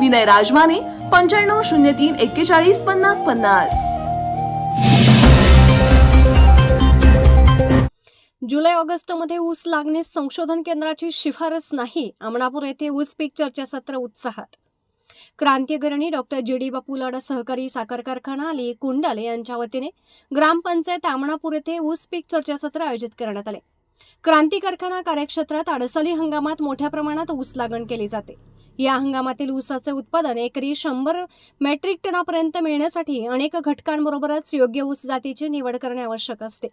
विनय राजमाने पंच्याण्णव शून्य तीन एक्केचाळीस पन्नास पन्नास. जुलै ऑगस्टमध्ये ऊस लागणे संशोधन केंद्राची शिफारस नाही आमणापूर येथे ऊस पीक चर्चासत्र उत्साहात. क्रांतीगरणी डॉक्टर जी डी बापू लाडा सहकारी साखर कारखाना अली कुंडल यांच्या वतीने ग्रामपंचायत आमणापूर येथे ऊस पीक चर्चासत्र आयोजित करण्यात आले. क्रांती कारखाना कार्यक्षेत्रात अडसली हंगामात मोठ्या प्रमाणात ऊस लागण केली जाते. या हंगामातील ऊसाचे उत्पादन एकरी शंभर मेट्रिक टनापर्यंत मिळण्यासाठी अनेक घटकांबरोबरच योग्य ऊस जातीची निवड करणे आवश्यक असते.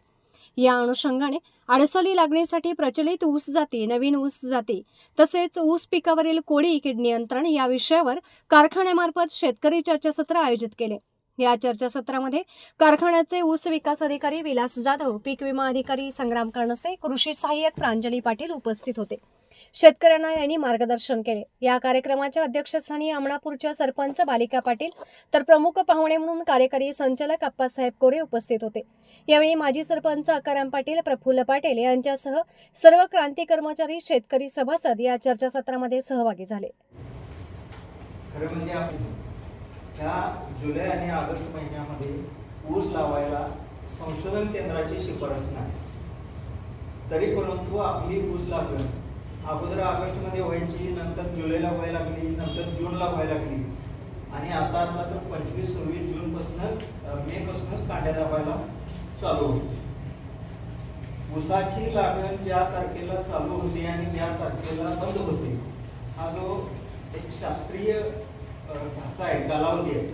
या अनुषंगाने अडसली लागणीसाठी प्रचलित ऊस जाती नवीन ऊस जाती तसेच ऊस पिकावरील कोळी कीड नियंत्रण या विषयावर कारखान्यामार्फत शेतकरी चर्चासत्र आयोजित केले. या चर्चासत्रामध्ये कारखान्याचे ऊस विकास अधिकारी विलास जाधव पीक विमा अधिकारी संग्राम कर्णसे कृषी सहाय्यक प्रांजली पाटील उपस्थित होते. शेतकऱ्यांना यांनी मार्गदर्शन केले. या कार्यक्रमाच्या अध्यक्षस्थानी अमणापूरच्या सरपंच बालिका पाटील तर प्रमुख पाहुणे म्हणून कार्यकारी संचालक अप्पासाहेब कोरे उपस्थित होते. यावेळी माजी सरपंच अकाराम पाटील प्रफुल्ल पाटील यांच्यासह सर्व क्रांती कर्मचारी शेतकरी सभासद या चर्चासत्रामध्ये सहभागी झाले. खरं म्हणजे ह्या जुलै आणि ऑगस्ट महिन्यामध्ये ऊस लावायला संशोधन केंद्राची शिफारस नाही. तरी परंतु आपली ऊस लागण अगोदर ऑगस्टमध्ये व्हायची नंतर जुलैला व्हायला लागली नंतर जूनला व्हायला लागली. आणि आता आता तर पंचवीस सव्वीस जूनपासूनच मे पासूनच कांड्या दाबायला चालू होते. ऊसाची लागण ज्या तारखेला चालू होते आणि ज्या तारखेला बंद होते हा जो एक शास्त्रीय ढाचा आहे कालावधी आहे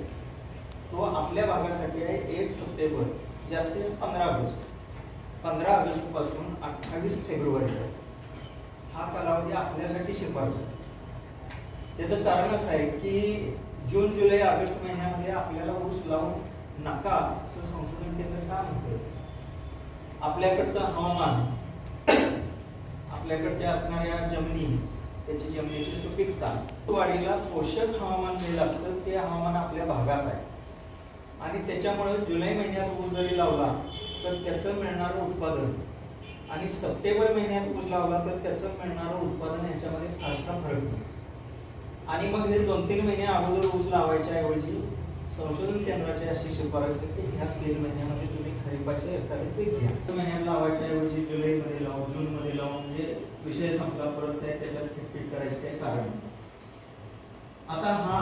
तो आपल्या भागासाठी आहे एक सप्टेंबर जास्तीत जास्त पंधरा ऑगस्ट. पंधरा ऑगस्टपासून अठ्ठावीस फेब्रुवारी हा कालावधी आपल्यासाठी शिफारस त्याचं कारण असं आहे की जून जुलै ऑगस्ट महिन्यामध्ये आपल्याला ऊस लावून नका असं संशोधन केंद्र का म्हणते आपल्याकडचं हवामान आपल्याकडच्या असणाऱ्या जमिनी त्याची जमिनीची सुपीकता वाढीला पोषक हवामान जे लागतं ते हवामान आपल्या भागात आहे. आणि त्याच्यामुळे जुलै महिन्यात ऊस जरी लावला तर त्याचं मिळणारं उत्पादन आणि सप्टेंबर महिन्यात ऊस लावला तर त्याचं मिळणारं उत्पादन ह्याच्यामध्ये फारसा फरक नाही. आणि मग हे दोन तीन महिने अगोदर ऊस लावायच्या ऐवजी संशोधन केंद्राची अशी शिफारस आहे की ह्या तीन महिन्यामध्ये तुम्ही खरीपाचे एखादे पीक घ्या. महिन्यात लावायच्या ऐवजी जुलैमध्ये लावून जूनमध्ये लावून म्हणजे विषय संपला परत काय त्याच्यात फिटफिट करायचे काही कारण आता हा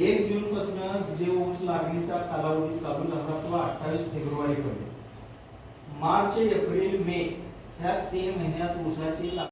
एक जून पासून जे ऊस लागणीचा कालावधी चालू झाला तो अठ्ठावीस फेब्रुवारी पर्यंत मार्च एप्रिल मे ह्या तीन महिन्यात ऊसाची